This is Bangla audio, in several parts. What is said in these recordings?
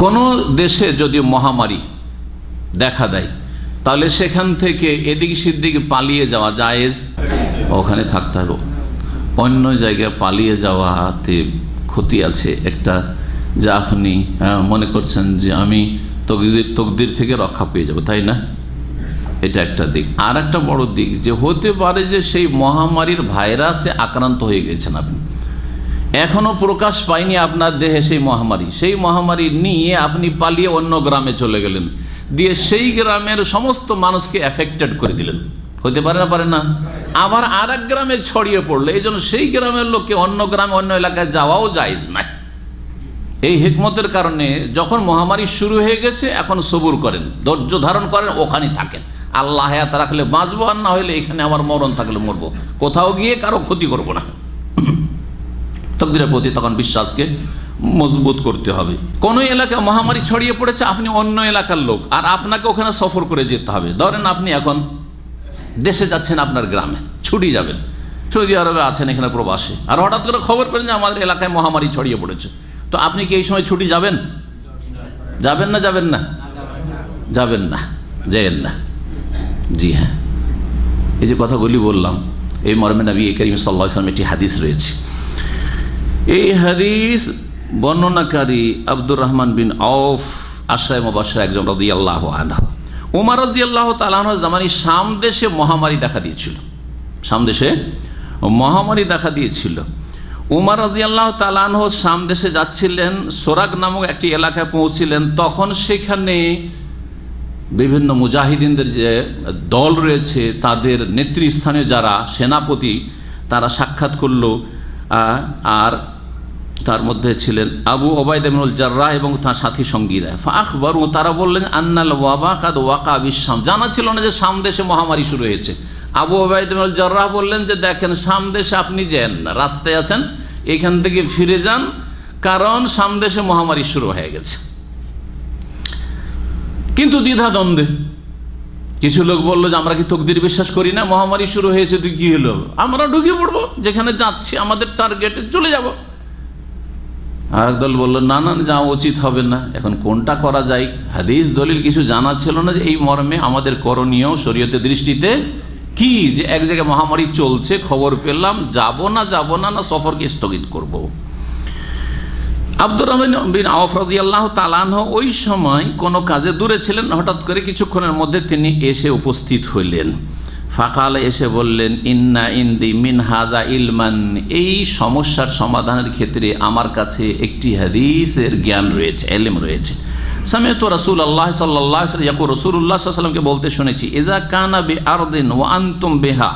কোনো দেশে যদি মহামারী দেখা দেয়, তাহলে সেখান থেকে এদিক সেদিক পালিয়ে যাওয়া জায়েজ। ওখানে থাকতে হবে। অন্য জায়গায় পালিয়ে যাওয়াতে ক্ষতি আছে। একটা যা আপনি মনে করছেন যে আমি তকদির তকদির থেকে রক্ষা পেয়ে যাব, তাই না? এটা একটা দিক। আর একটা বড় দিক যে হতে পারে যে সেই মহামারীর ভাইরাসে আক্রান্ত হয়ে গেছেন আপনি। এখনও প্রকাশ পায়নি আপনার দেহে সেই মহামারী। সেই মহামারী নিয়ে আপনি পালিয়ে অন্য গ্রামে চলে গেলেন। দিয়ে সেই গ্রামের সমস্ত মানুষকে অ্যাফেক্টেড করে দিলেন। হতে পারে না পারে না? আবার আর গ্রামে ছড়িয়ে পড়ল, এই সেই গ্রামের লোককে অন্য গ্রামে, অন্য এলাকায় যাওয়াও যায়জ নাই। এই হেকমতের কারণে যখন মহামারী শুরু হয়ে গেছে, এখন সবুর করেন, ধৈর্য ধারণ করেন, ওখানেই থাকেন। আল্লাহ হায়াত রাখলে বাঁচবো আর না হলে এখানে আমার মরণ থাকলে মরবো। কোথাও গিয়ে কারও ক্ষতি করব না। তকদিরের প্রতি তখন বিশ্বাসকে মজবুত করতে হবে। কোন এলাকায় মহামারী ছড়িয়ে পড়েছে, আপনি অন্য এলাকার লোক, আর আপনাকে ওখানে সফর করে যেতে হবে। ধরেন আপনি এখন দেশে যাচ্ছেন আপনার গ্রামে, ছুটি যাবেন। সৌদি আরবে আছেন এখানে প্রবাসে। আর হঠাৎ করে খবর পেলেন যে আমাদের এলাকায় মহামারী ছড়িয়ে পড়েছে। তো আপনি কি এই সময় ছুটি যাবেন? যাবেন না যাবেন না? যাবেন না যাবেন না। জি হ্যাঁ। এই যে কথাগুলি বললাম, এই মর্মে নবী করিম সাল্লাহ আসলাম একটি হাদিস রয়েছে। এই হাদিস বর্ণনাকারী আব্দুর রহমান বিন আউফ আশায় মুবাসার একজন রাজি আল্লাহ আনহ। উমার রাজি আল্লাহ তালাহ জামানি সামদেশে মহামারী দেখা দিয়েছিল। সামদেশে মহামারী দেখা দিয়েছিল। উমার রাজি আল্লাহ তালানহ সামদেশে যাচ্ছিলেন, সোরাগ নামক একটি এলাকায় পৌঁছিলেন। তখন সেখানে বিভিন্ন মুজাহিদিনদের যে দল রয়েছে, তাদের নেতৃস্থানীয় যারা সেনাপতি, তারা সাক্ষাৎ করল। আর তার মধ্যে ছিলেন আবু ওবায়দ ওবায়দুল জার্রা এবং তার সাথী সঙ্গীরা। আখবর ও তারা বললেন, আন্নাল ওয়াবা কাদ ওয়াকা বিশ্বাম জানা ছিল না যে সামদেশে মহামারী শুরু হয়েছে। আবু ওবায়দ ওবায়দুল জার্রাহ বললেন যে, দেখেন সামদেশে আপনি যেন না, রাস্তায় আছেন, এখান থেকে ফিরে যান, কারণ সামদেশে মহামারী শুরু হয়ে গেছে। কিন্তু দ্বিধা দ্বন্দ্বে কিছু লোক বলল যে, আমরা কি তকদির বিশ্বাস করি না? মহামারী শুরু হয়েছে তো কি হলো? আমরা ঢুকে পড়ব, যেখানে যাচ্ছি, আমাদের টার্গেটে চলে যাব। আর দল বলল, না না, যাওয়া উচিত হবে না। এখন কোনটা করা যায়? হাদিস দলিল কিছু জানা ছিল না যে, এই মর্মে আমাদের করণীয় শরীয়তের দৃষ্টিতে কি? যে, এক জায়গায় মহামারী চলছে, খবর পেলাম, যাব না যাব না না, সফরকে স্থগিত করব। আব্দুর রহমান বিন আওফ রাজি আল্লাহ তালানহ ওই সময় কোনো কাজে দূরে ছিলেন। হঠাৎ করে কিছুক্ষণের মধ্যে তিনি এসে উপস্থিত হইলেন। ফাকাল এসে বললেন, ইন্না ইন্দি মিন হাজা ইলমান। এই সমস্যার সমাধানের ক্ষেত্রে আমার কাছে একটি হাদিসের জ্ঞান রয়েছে, এলেম রয়েছে। সামেত রসুল আল্লাহ সাল্লাহ ইয়াকু রসুল্লাহ সাল্লামকে বলতে শুনেছি এজা কানা বে আরদিন ও আন্তম বেহা।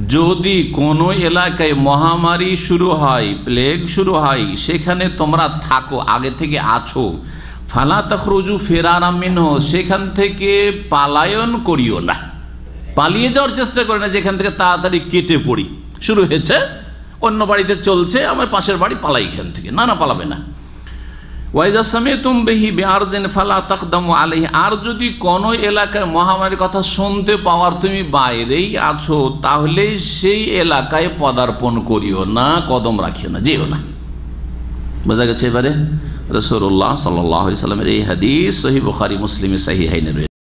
যদি কোনো এলাকায় মহামারী শুরু হয় প্লেগ শুরু হয়, সেখানে তোমরা থাকো, আগে থেকে আছো। ফালা তখরুজু ফেরার আমিন সেখান থেকে পালায়ন করিও না। পালিয়ে যাওয়ার চেষ্টা করে না, যেখান থেকে তাড়াতাড়ি কেটে পড়ি। শুরু হয়েছে, অন্য বাড়িতে চলছে, আমার পাশের বাড়ি পালাই এখান থেকে, না না, পালাবে না। বেআরদিন ফালা আর যদি কোনো এলাকায় মহামারীর কথা শুনতে পাওয়ার তুমি বাইরেই আছো তাহলে সেই এলাকায় পদার্পণ করিও না, কদম রাখিও না, যেও না। বোঝা গেছে এবারে? রসুল্লাহ সাল্লাহ সাল্লামের এই হাদিস সহি মুসলিমে সাহি হাইনে রয়েছে।